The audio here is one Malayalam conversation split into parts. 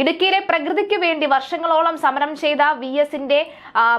ഇടുക്കിയിലെ പ്രകൃതിക്ക് വേണ്ടി വർഷങ്ങളോളം സമരം ചെയ്ത വി എസിന്റെ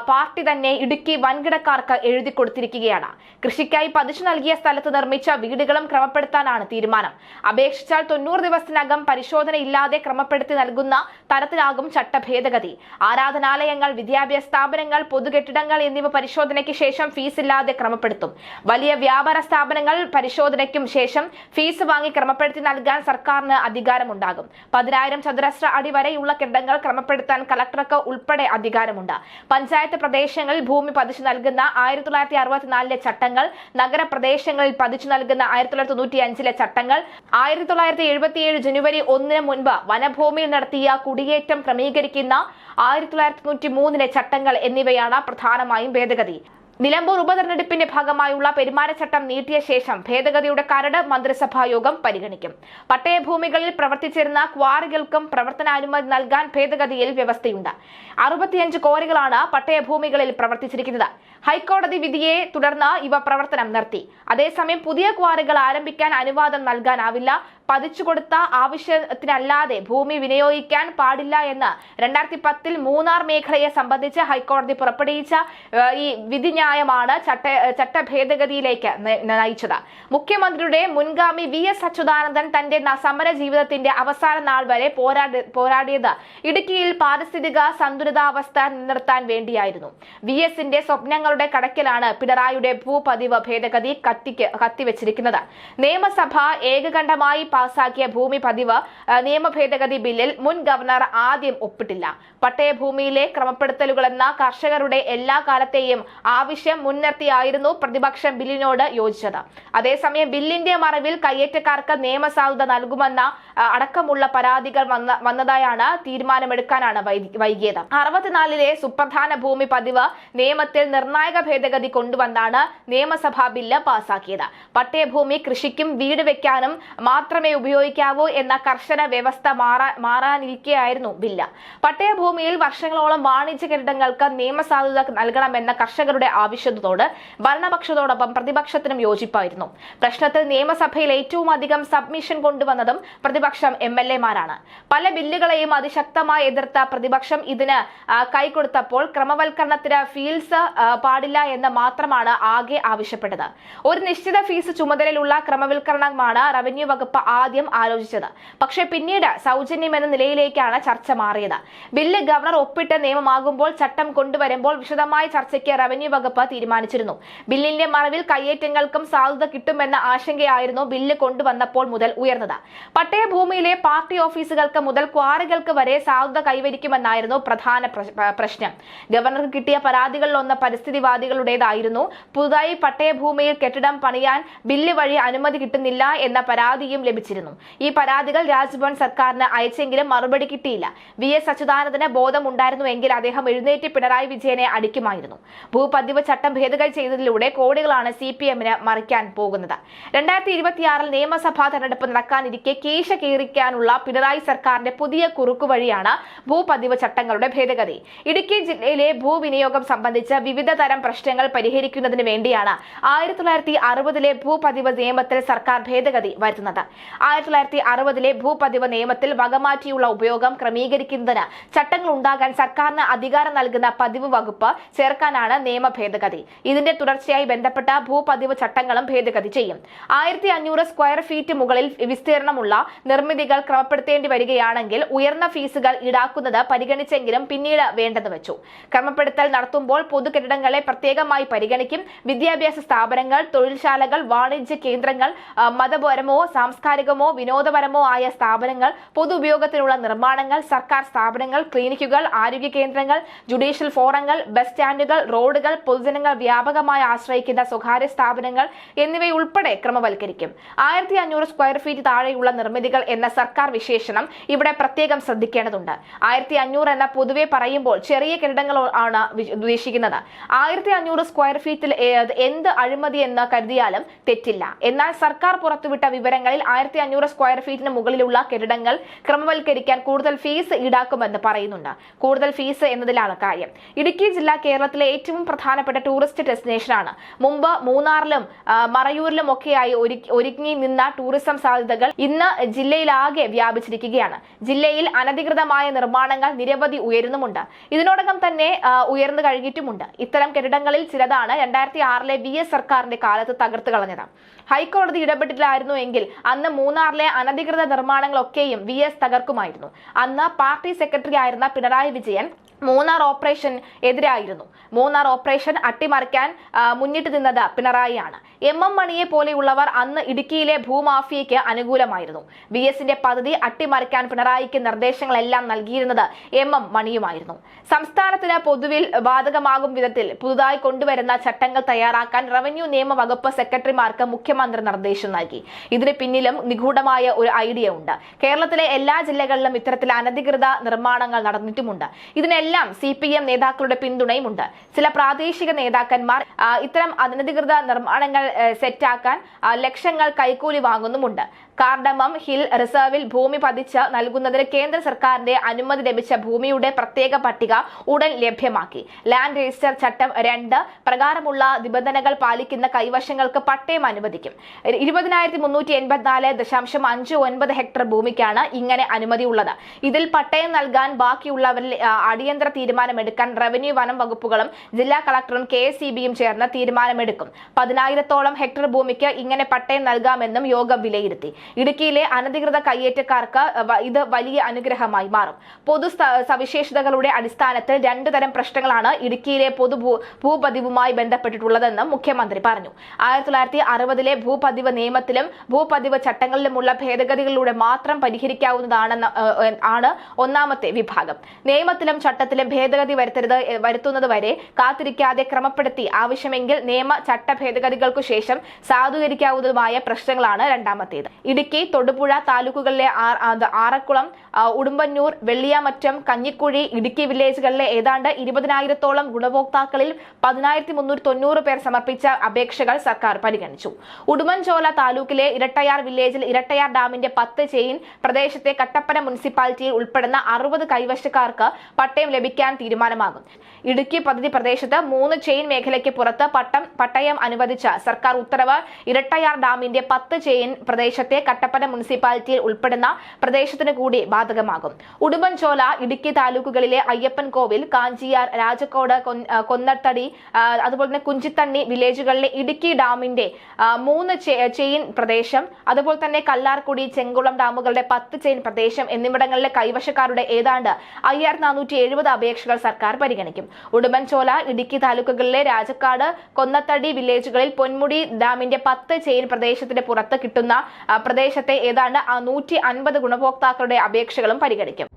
പാർട്ടി തന്നെ ഇടുക്കി വൻകിടക്കാർക്ക് എഴുതി കൊടുത്തിരിക്കുകയാണ്. കൃഷിക്കായി പതിച്ചു നൽകിയ സ്ഥലത്ത് നിർമ്മിച്ച വീടുകളും ക്രമപ്പെടുത്താനാണ് തീരുമാനം. അപേക്ഷിച്ചാൽ തൊണ്ണൂറ് ദിവസത്തിനകം പരിശോധന ഇല്ലാതെ ക്രമപ്പെടുത്തി നൽകുന്ന തരത്തിലാകും ചട്ടഭേദഗതി. ആരാധനാലയങ്ങൾ വിദ്യാഭ്യാസ സ്ഥാപനങ്ങൾ പൊതുകെട്ടിടങ്ങൾ എന്നിവ പരിശോധനയ്ക്ക് ശേഷം ഫീസ് ഇല്ലാതെ ക്രമപ്പെടുത്തും. വലിയ വ്യാപാര സ്ഥാപനങ്ങൾ പരിശോധനയ്ക്കും ശേഷം ഫീസ് വാങ്ങി ക്രമപ്പെടുത്തി നൽകാൻ സർക്കാരിന് അധികാരമുണ്ടാകും. പതിനായിരം ചതുരശ്ര അടി വരെയുള്ള കെട്ടിടങ്ങൾ ക്രമപ്പെടുത്താൻ കളക്ടർക്ക് ഉൾപ്പെടെ അധികാരമുണ്ട്. പഞ്ചായത്ത് പ്രദേശങ്ങളിൽ ഭൂമി പതിച്ചു നൽകുന്ന ആയിരത്തി തൊള്ളായിരത്തി അറുപത്തിനാലിലെ ചട്ടങ്ങൾ നഗരപ്രദേശങ്ങളിൽ പതിച്ചു നൽകുന്ന ആയിരത്തി തൊള്ളായിരത്തി തൊണ്ണൂറ്റി അഞ്ചിലെ ചട്ടങ്ങൾ ആയിരത്തി തൊള്ളായിരത്തി എഴുപത്തിയേഴ് ജനുവരി ഒന്നിന് മുൻപ് വനഭൂമിയിൽ നടത്തിയ കുടിയേറ്റം ക്രമീകരിക്കുന്ന ആയിരത്തി തൊള്ളായിരത്തി തൊണ്ണൂറ്റി മൂന്നിലെ ചട്ടങ്ങൾ എന്നിവയാണ് പ്രധാനമായും ഭേദഗതി. നിലമ്പൂർ ഉപതെരഞ്ഞെടുപ്പിന്റെ ഭാഗമായുള്ള പെരുമാറ്റച്ചട്ടം നീട്ടിയ ശേഷം ഭേദഗതിയുടെ കരട് മന്ത്രിസഭാ യോഗം പരിഗണിക്കും. പട്ടയഭൂമികളിൽ പ്രവർത്തിച്ചിരുന്ന ക്വാറികൾക്കും പ്രവർത്തനാനുമതി നൽകാൻ ഭേദഗതിയിൽ വ്യവസ്ഥയുണ്ട്. അറുപത്തിയഞ്ച് ക്വാറികളാണ് പട്ടയഭൂമികളിൽ പ്രവർത്തിച്ചിരിക്കുന്നത്. ഹൈക്കോടതി വിധിയെ തുടർന്ന് ഇവ പ്രവർത്തനം നിർത്തി. അതേസമയം പുതിയ ക്വാറികൾ ആരംഭിക്കാൻ അനുവാദം നൽകാനാവില്ല. പതിച്ചു കൊടുത്ത ആവശ്യത്തിനല്ലാതെ ഭൂമി വിനിയോഗിക്കാൻ പാടില്ല എന്ന് രണ്ടായിരത്തി പത്തിൽ മൂന്നാർ മേഖലയെ സംബന്ധിച്ച് ഹൈക്കോടതി പുറപ്പെടുവിച്ച ഈ വിധിന്യായമാണ് ചട്ട ചട്ട ഭേദഗതിയിലേക്ക് നയിച്ചത്. മുഖ്യമന്ത്രിയുടെ മുൻഗാമി വി എസ് അച്യുതാനന്ദൻ തന്റെ സമര ജീവിതത്തിന്റെ അവസാന നാൾ വരെ പോരാടി പോരാടിയത് ഇടുക്കിയിൽ പാരിസ്ഥിതിക സന്തുലിതാവസ്ഥ നിലനിർത്താൻ വേണ്ടിയായിരുന്നു. വി എസിന്റെ സ്വപ്നങ്ങളുടെ കടക്കിലാണ് പിണറായിയുടെ ഭൂപതിവ് ഭേദഗതി കത്തിക്ക് കത്തിവെച്ചിരിക്കുന്നത്. നിയമസഭ ഏകകണ്ഠമായി പാസാക്കിയ ഭൂമി പതിവ് നിയമ ഭേദഗതി ബില്ലിൽ മുൻ ഗവർണർ ആദ്യം ഒപ്പിട്ടില്ല. പട്ടയഭൂമിയിലെ ക്രമപ്പെടുത്തലുകളെന്ന കർഷകരുടെ എല്ലാ കാലത്തെയും ആവശ്യം മുൻനിർത്തിയായിരുന്നു പ്രതിപക്ഷം ബില്ലിനോട് യോജിച്ചത്. അതേസമയം ബില്ലിന്റെ മറവിൽ കയ്യേറ്റക്കാർക്ക് നിയമസാധുത നൽകുമെന്ന അടക്കമുള്ള പരാതികൾ വന്ന വന്നതായാണ് തീരുമാനമെടുക്കാനാണ് വൈകി- വൈകിയത്. അറുപത്തിനാലിലെ സുപ്രധാന ഭൂമി പതിവ് നിയമത്തിൽ നിർണായക ഭേദഗതി കൊണ്ടുവന്നാണ് നിയമസഭാ ബില്ല് പാസാക്കിയത്. പട്ടയഭൂമി കൃഷിക്കും വീട് വെക്കാനും മാത്രമേ ഉപയോഗിക്കാവൂ എന്ന കർശന വ്യവസ്ഥ മാറാ മാറാനിരിക്കെയായിരുന്നു ബില്ല്. പട്ടയഭൂമിയിൽ വർഷങ്ങളോളം വാണിജ്യ കെട്ടിടങ്ങൾക്ക് നിയമസാധുത നൽകണമെന്ന കർഷകരുടെ ആവശ്യത്തോട് ഭരണപക്ഷത്തോടൊപ്പം പ്രതിപക്ഷത്തിനും യോജിപ്പായിരുന്നു. പ്രശ്നത്തിൽ നിയമസഭയിൽ ഏറ്റവും അധികം സബ്മിഷൻ കൊണ്ടുവന്നതും പ്രതിപക്ഷം എം എൽ എമാരാണ്. പല ബില്ലുകളെയും അതിശക്തമായി എതിർത്ത പ്രതിപക്ഷം ഇതിന് കൈകൊടുത്തപ്പോൾ ക്രമവൽക്കരണത്തിന് ഫീൽസ് പാടില്ല എന്ന് മാത്രമാണ് ആകെ ആവശ്യപ്പെട്ടത്. ഒരു നിശ്ചിത ഫീസ് ചുമതലയിലുള്ള ക്രമവൽക്കരണമാണ് റവന്യൂ വകുപ്പ് ആദ്യം ആലോചിച്ചത്. പക്ഷേ പിന്നീട് സൗജന്യം എന്ന നിലയിലേക്കാണ് ചർച്ച മാറിയത്. ബില്ല് ഗവർണർ ഒപ്പിട്ട് നിയമമാകുമ്പോൾ ചട്ടം കൊണ്ടുവരുമ്പോൾ വിശദമായ ചർച്ചയ്ക്ക് റവന്യൂ വകുപ്പ് തീരുമാനിച്ചിരുന്നു. ബില്ലിന്റെ മറവിൽ കയ്യേറ്റങ്ങൾക്കും സാധ്യത കിട്ടുമെന്ന ആശങ്കയായിരുന്നു ബില്ല് കൊണ്ടുവന്നപ്പോൾ മുതൽ ഉയർന്നത്. പട്ടയഭൂമിയിലെ പാർട്ടി ഓഫീസുകൾക്ക് മുതൽ ക്വാറികൾക്ക് വരെ സാധ്യത കൈവരിക്കുമെന്നായിരുന്നു പ്രധാന പ്രശ്നം. ഗവർണർക്ക് കിട്ടിയ പരാതികളിലൊന്ന് പരിസ്ഥിതിവാദികളുടേതായിരുന്നു പുതുതായി പട്ടയഭൂമിയിൽ കെട്ടിടം പണിയാൻ ബില്ല് വഴി അനുമതി കിട്ടുന്നില്ല എന്ന പരാതിയും ലഭിച്ചിരുന്നു. ഈ പരാതികൾ രാജ്ഭവൻ സർക്കാരിന് അയച്ചെങ്കിലും മറുപടി കിട്ടിയില്ല. വി എസ് അച്യുതാനന്ദന് ബോധമുണ്ടായിരുന്നുവെങ്കിൽ അദ്ദേഹം എഴുന്നേറ്റ് പിണറായി വിജയനെ അടിക്കുമായിരുന്നു. ഭൂപതിവ് ചട്ടം ഭേദഗതി ചെയ്തതിലൂടെ കോടികളാണ് സി പി എമ്മിന് മറിക്കാൻ പോകുന്നത്. രണ്ടായിരത്തി ഇരുപത്തിയാറിൽ നിയമസഭാ തെരഞ്ഞെടുപ്പ് നടക്കാനിരിക്കെ കേശ കീറിക്കാനുള്ള പിണറായി സർക്കാരിന്റെ പുതിയ കുറുക്കുവഴിയാണ് ഭൂപതിവ് ചട്ടങ്ങളുടെ ഭേദഗതി. ഇടുക്കി ജില്ലയിലെ ഭൂവിനിയോഗം സംബന്ധിച്ച് വിവിധ തരം പ്രശ്നങ്ങൾ പരിഹരിക്കുന്നതിന് വേണ്ടിയാണ് ആയിരത്തി തൊള്ളായിരത്തി അറുപതിലെ ഭൂപതിവ് നിയമത്തിൽ സർക്കാർ ഭേദഗതി വരുത്തുന്നത്. ആയിരത്തി തൊള്ളായിരത്തി അറുപതിലെ ഭൂപതിവ് നിയമത്തിൽ വകമാറ്റിയുള്ള ഉപയോഗം ക്രമീകരിക്കുന്നതിന് ചട്ടങ്ങൾ ഉണ്ടാകാൻ സർക്കാരിന് അധികാരം നൽകുന്ന പതിവ് വകുപ്പ് ചേർക്കാനാണ് നിയമ ഭേദഗതി. ഇതിന്റെ തുടർച്ചയായി ബന്ധപ്പെട്ട ഭൂപതിവ് ചട്ടങ്ങളും ഭേദഗതി ചെയ്യും. ആയിരത്തി അഞ്ഞൂറ് സ്ക്വയർ ഫീറ്റ് മുകളിൽ വിസ്തീർണമുള്ള നിർമ്മിതികൾ ക്രമപ്പെടുത്തേണ്ടി വരികയാണെങ്കിൽ ഉയർന്ന ഫീസുകൾ ഈടാക്കുന്നത് പരിഗണിച്ചെങ്കിലും പിന്നീട് വേണ്ടെന്ന് വെച്ചു. ക്രമപ്പെടുത്തൽ നടത്തുമ്പോൾ പൊതുകെട്ടിടങ്ങളെ പ്രത്യേകമായി പരിഗണിക്കും. വിദ്യാഭ്യാസ സ്ഥാപനങ്ങൾ തൊഴിൽശാലകൾ വാണിജ്യ കേന്ദ്രങ്ങൾ മതപരമോ സാംസ്കാരികമോ വിനോദപരമോ ആയ സ്ഥാപനങ്ങൾ പൊതുപയോഗത്തിനുള്ള നിർമ്മാണങ്ങൾ സർക്കാർ സ്ഥാപനങ്ങൾ ക്ലിനിക്കുകൾ ആരോഗ്യ കേന്ദ്രങ്ങൾ ജുഡീഷ്യൽ ഫോറങ്ങൾ ബസ് സ്റ്റാൻഡുകൾ റോഡുകൾ പൊതുജനങ്ങൾ വ്യാപകമായി ആശ്രയിക്കുന്ന സ്വകാര്യ സ്ഥാപനങ്ങൾ എന്നിവയുൾപ്പെടെ ക്രമവൽക്കരിക്കും. ആയിരത്തി അഞ്ഞൂറ് സ്ക്വയർ ഫീറ്റ് താഴെയുള്ള നിർമ്മിതികൾ എന്ന സർക്കാർ വിശേഷണം ഇവിടെ പ്രത്യേകം ശ്രദ്ധിക്കേണ്ടതുണ്ട്. ആയിരത്തി അഞ്ഞൂറ് എന്ന പൊതുവെ പറയുമ്പോൾ ചെറിയ കെട്ടിടങ്ങൾ ആണ് ഉദ്ദേശിക്കുന്നത്. ആയിരത്തി അഞ്ഞൂറ് സ്ക്വയർ ഫീറ്റിൽ എന്ത് അഴിമതി എന്ന് കരുതിയാലും തെറ്റില്ല. എന്നാൽ സർക്കാർ പുറത്തുവിട്ട വിവരങ്ങളിൽ ആയിരത്തി അഞ്ഞൂറ് സ്ക്വയർ ഫീറ്റിന് മുകളിലുള്ള കെട്ടിടങ്ങൾ ക്രമവൽക്കരിക്കാൻ കൂടുതൽ ഫീസ് ഈടാക്കുമെന്ന് പറയുന്നുണ്ട്. കൂടുതൽ ഫീസ് എന്നതിലാണ് കാര്യം. ഇടുക്കി ജില്ല കേരളത്തിലെ ഏറ്റവും പ്രധാനപ്പെട്ട ടൂറിസ്റ്റ് ഡെസ്റ്റിനേഷനാണ്. മുമ്പ് മൂന്നാറിലും മറയൂരിലും ഒക്കെയായി ഒരുങ്ങി നിന്ന ടൂറിസം സാധ്യതകൾ ഇന്ന് ജില്ലയിലാകെ വ്യാപിച്ചിരിക്കുകയാണ്. ജില്ലയിൽ അനധികൃതമായ നിർമ്മാണങ്ങൾ നിരവധി ഉയരുന്നുമുണ്ട്. ഇതിനോടകം തന്നെ ഉയർന്നു കഴിഞ്ഞിട്ടുമുണ്ട്. ഇത്തരം കെട്ടിടങ്ങളിൽ ചിലതാണ് രണ്ടായിരത്തി ആറിലെ വി എസ് സർക്കാരിന്റെ കാലത്ത് തകർത്ത് കളഞ്ഞത്. ഹൈക്കോടതി ഇടപെട്ടില്ലായിരുന്നു എങ്കിൽ അന്ന് മൂന്നാറിലെ അനധികൃത നിർമ്മാണങ്ങളൊക്കെയും വി എസ് തകർക്കുമായിരുന്നു. അന്ന് പാർട്ടി സെക്രട്ടറി ആയിരുന്ന പിണറായി വിജയൻ മൂന്നാർ ഓപ്പറേഷൻ എതിരായിരുന്നു. മൂന്നാർ ഓപ്പറേഷൻ അട്ടിമറിക്കാൻ മുന്നിട്ട് നിന്നത് പിണറായിയാണ്. എം എം മണിയെ പോലെയുള്ളവർ അന്ന് ഇടുക്കിയിലെ ഭൂമാഫിയയ്ക്ക് അനുകൂലമായിരുന്നു. വി എസിന്റെ പദ്ധതി അട്ടിമറിക്കാൻ പിണറായിക്ക് നിർദ്ദേശങ്ങളെല്ലാം നൽകിയിരുന്നത് എം എം മണിയുമായിരുന്നു. സംസ്ഥാനത്തിന് പൊതുവിൽ ബാധകമാകും വിധത്തിൽ പുതുതായി കൊണ്ടുവരുന്ന ചട്ടങ്ങൾ തയ്യാറാക്കാൻ റവന്യൂ നിയമ വകുപ്പ് സെക്രട്ടറിമാർക്ക് മുഖ്യമന്ത്രി നിർദ്ദേശം നൽകി. ഇതിന് പിന്നിലും നിഗൂഢമായ ഒരു ഐഡിയ ഉണ്ട്. കേരളത്തിലെ എല്ലാ ജില്ലകളിലും ഇത്തരത്തിൽ അനധികൃത നിർമ്മാണങ്ങൾ നടന്നിട്ടുമുണ്ട്. ഇതിനെല്ലാം സി പി എം നേതാക്കളുടെ പിന്തുണയുമുണ്ട്. ചില പ്രാദേശിക നേതാക്കന്മാർ ഇത്തരം അനധികൃത നിർമ്മാണങ്ങൾ സെറ്റാക്കാൻ ലക്ഷങ്ങൾ കൈക്കൂലി വാങ്ങുന്നുമുണ്ട്. കാർഡമം ഹിൽ റിസർവിൽ ഭൂമി പതിച്ച് നൽകുന്നതിന് കേന്ദ്ര സർക്കാരിന്റെ അനുമതി ലഭിച്ച ഭൂമിയുടെ പ്രത്യേക പട്ടിക ഉടൻ ലഭ്യമാക്കി. ലാൻഡ് രജിസ്റ്റർ ചട്ടം രണ്ട് പ്രകാരമുള്ള നിബന്ധനകൾ പാലിക്കുന്ന കൈവശങ്ങൾക്ക് പട്ടയം അനുവദിക്കും. ഇരുപതിനായിരത്തി മുന്നൂറ്റി എൺപത്തിനാല് ദശാംശം അഞ്ച് ഒൻപത് ഹെക്ടർ ഭൂമിക്കാണ് ഇങ്ങനെ അനുമതി ഉള്ളത് ഇതിൽ പട്ടയം നൽകാൻ ബാക്കിയുള്ളവരിൽ അടിയന്തര തീരുമാനമെടുക്കാൻ റവന്യൂ വനം വകുപ്പുകളും ജില്ലാ കളക്ടറും കെ ചേർന്ന് തീരുമാനമെടുക്കും. പതിനായിരത്തോളം ഹെക്ടർ ഭൂമിക്ക് ഇങ്ങനെ പട്ടയം നൽകാമെന്നും യോഗം വിലയിരുത്തി. ഇടുക്കിയിലെ അനധികൃത കയ്യേറ്റക്കാർക്ക് ഇത് വലിയ അനുഗ്രഹമായി മാറും. പൊതു സവിശേഷതകളുടെ അടിസ്ഥാനത്തിൽ രണ്ടു തരം പ്രശ്നങ്ങളാണ് ഇടുക്കിയിലെ പൊതു ഭൂപതിവുമായി ബന്ധപ്പെട്ടിട്ടുള്ളതെന്നും മുഖ്യമന്ത്രി പറഞ്ഞു. ആയിരത്തി തൊള്ളായിരത്തി അറുപതിലെ ഭൂപതിവ് നിയമത്തിലും ഭൂപതിവ് ചട്ടങ്ങളിലുമുള്ള ഭേദഗതികളിലൂടെ മാത്രം പരിഹരിക്കാവുന്നതാണെന്ന് ആണ് ഒന്നാമത്തെ വിഭാഗം. നിയമത്തിലും ചട്ടത്തിലും ഭേദഗതി വരുത്തരുത് എ- വരുത്തുന്നത് വരെ കാത്തിരിക്കാതെ ക്രമപ്പെടുത്തി ആവശ്യമെങ്കിൽ നിയമ ചട്ട ഭേദഗതികൾക്കു ശേഷം സാധൂകരിക്കാവുന്നതുമായ പ്രശ്നങ്ങളാണ് രണ്ടാമത്തേത്. ഇടുക്കി തൊടുപുഴ താലൂക്കുകളിലെ ആറക്കുളം ഉടുമ്പന്നൂർ വെള്ളിയാമറ്റം കഞ്ഞിക്കുഴി ഇടുക്കി വില്ലേജുകളിലെ ഏതാണ്ട് ഇരുപതിനായിരത്തോളം ഗുണഭോക്താക്കളിൽ പതിനായിരത്തി മുന്നൂറ്റി തൊണ്ണൂറ് പേർ സമർപ്പിച്ച അപേക്ഷകൾ സർക്കാർ പരിഗണിച്ചു. ഉടുമ്പൻചോല താലൂക്കിലെ ഇരട്ടയാർ വില്ലേജിൽ ഇരട്ടയാർ ഡാമിന്റെ പത്ത് ചെയിൻ പ്രദേശത്തെ കട്ടപ്പന മുനിസിപ്പാലിറ്റിയിൽ ഉൾപ്പെടുന്ന അറുപത് കൈവശക്കാർക്ക് പട്ടയം ലഭിക്കാൻ തീരുമാനമാകും. ഇടുക്കി പദ്ധതി പ്രദേശത്ത് മൂന്ന് ചെയിൻ മേഖലയ്ക്ക് പുറത്ത് പട്ടം പട്ടയം അനുവദിച്ച സർക്കാർ ഉത്തരവ്. ഇരട്ടയാർ ഡാമിന്റെ പത്ത് ചെയിൻ പ്രദേശത്തെ കട്ടപ്പന മുനിസിപ്പാലിറ്റിയിൽ ഉൾപ്പെടുന്ന പ്രദേശത്തിന് കൂടി ബാധകമാകും. ഉടുമ്പൻചോല ഇടുക്കി താലൂക്കുകളിലെ അയ്യപ്പൻ കോവിൽ കാഞ്ചിയാർ രാജക്കോട് കൊന്നത്തടി അതുപോലെ തന്നെ കുഞ്ചിത്തണ്ണി വില്ലേജുകളിലെ ഇടുക്കി ഡാമിന്റെ മൂന്ന് ചെയിൻ പ്രദേശം അതുപോലെ തന്നെ കല്ലാർക്കുടി ചെങ്കുളം ഡാമുകളുടെ പത്ത് ചെയിൻ പ്രദേശം എന്നിവിടങ്ങളിലെ കൈവശക്കാരുടെ ഏതാണ്ട് അയ്യായിരത്തി നാനൂറ്റി എഴുപത് അപേക്ഷകൾ സർക്കാർ പരിഗണിക്കും. ഉടുമ്പൻചോല ഇടുക്കി താലൂക്കുകളിലെ രാജക്കാട് കൊന്നത്തടി വില്ലേജുകളിൽ പൊന്മുടി ഡാമിന്റെ പത്ത് ചെയിൻ പ്രദേശത്തിന്റെ പുറത്ത് കിട്ടുന്ന പ്രദേശത്തെ ഏതാണ്ട് നൂറ്റി അൻപത് ഗുണഭോക്താക്കളുടെ അപേക്ഷകളും പരിഗണിക്കും.